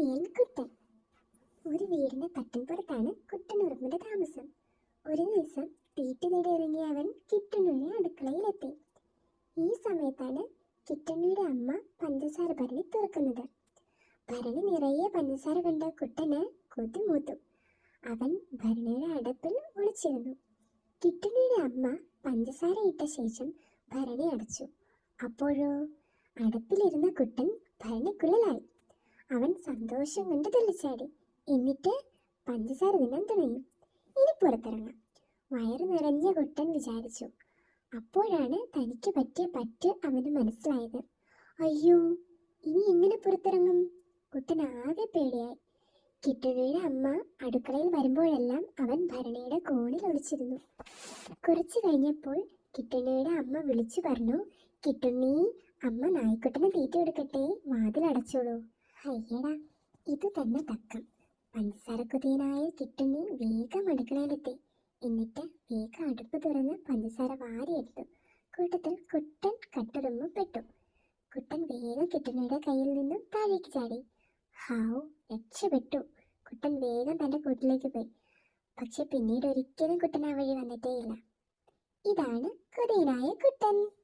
കൊതിയൻ കുട്ടൻ. ഒരു വീടിന്റെ തട്ടിൻപുറത്താണ് കുട്ടനുറുമ്പിന്റെ താമസം. ഒരു ദിവസം തീറ്റ തേടി ഇറങ്ങിയ അവൻ കിട്ടണ്ണുവിനെ അടുക്കളയിലെത്തി. ഈ സമയത്താണ് കിട്ടണ്ണിയുടെ അമ്മ പഞ്ചസാര ഭരണി തുറക്കുന്നത്. ഭരണി നിറയെ പഞ്ചസാര കണ്ട കുട്ടന് കൊതി മൂത്തു. അവൻ ഭരണിയുടെ അടപ്പിൽ ഒളിച്ചിരുന്നു. കിട്ടണ്ണിയുടെ അമ്മ പഞ്ചസാര ഇട്ട ശേഷം ഭരണി അടച്ചു. അപ്പോഴോ? അടുപ്പിലിരുന്ന കുട്ടൻ ഭരണിക്കുള്ളിലായി. അവൻ സന്തോഷം കൊണ്ട് തുള്ളിച്ചാടി എന്നിട്ട് പഞ്ചസാര തിന്നാൻ തുടങ്ങി. ഇനി പുറത്തിറങ്ങാം. വയറ് നിറഞ്ഞ കുട്ടൻ വിചാരിച്ചു. അപ്പോഴാണ് തനിക്ക് പറ്റിയ പറ്റ് അവന് മനസ്സിലായത്. അയ്യോ ഇനി എങ്ങനെ പുറത്തിറങ്ങും? കുട്ടൻ ആകെ പേടിയായി. കിട്ടുകയുടെ അമ്മ അടുക്കളയിൽ വരുമ്പോഴെല്ലാം അവൻ ഭരണിയുടെ കോണിൽ ഒളിച്ചിരുന്നു. കുറച്ചു കഴിഞ്ഞപ്പോൾ കിട്ടുണ്ണിയുടെ അമ്മ വിളിച്ചു പറഞ്ഞു കിട്ടുണ്ണി അമ്മ നായ്ക്കുട്ടനെ തീറ്റ കൊടുക്കട്ടെ വാതിൽ അടച്ചോളൂ അയ്യടാ ഇത് തന്നെ തക്കം. പഞ്ചസാരക്കുതിയനായ കിട്ടുണ്ണി വേഗം അടുക്കളയിലെത്തി. എന്നിട്ട് വേഗം അടുപ്പ് തുറന്ന് പഞ്ചസാര വാരിയെടുത്തു. കൂട്ടത്തിൽ കുട്ടൻ കട്ടുറുമ്പ് പെട്ടു. കുട്ടൻ വേഗം കിട്ടുണ്ണിയുടെ കയ്യിൽ നിന്നും താഴേക്ക് ചാടി. ഹാവു രക്ഷപ്പെട്ടു. കുട്ടൻ വേഗം തന്റെ കൂട്ടിലേക്ക് പോയി. പക്ഷെ പിന്നീട് ഒരിക്കലും കുട്ടൻ ആ വഴി വന്നിട്ടേയില്ല. ഇതാണ് കൊതിയനായ കുട്ടൻ.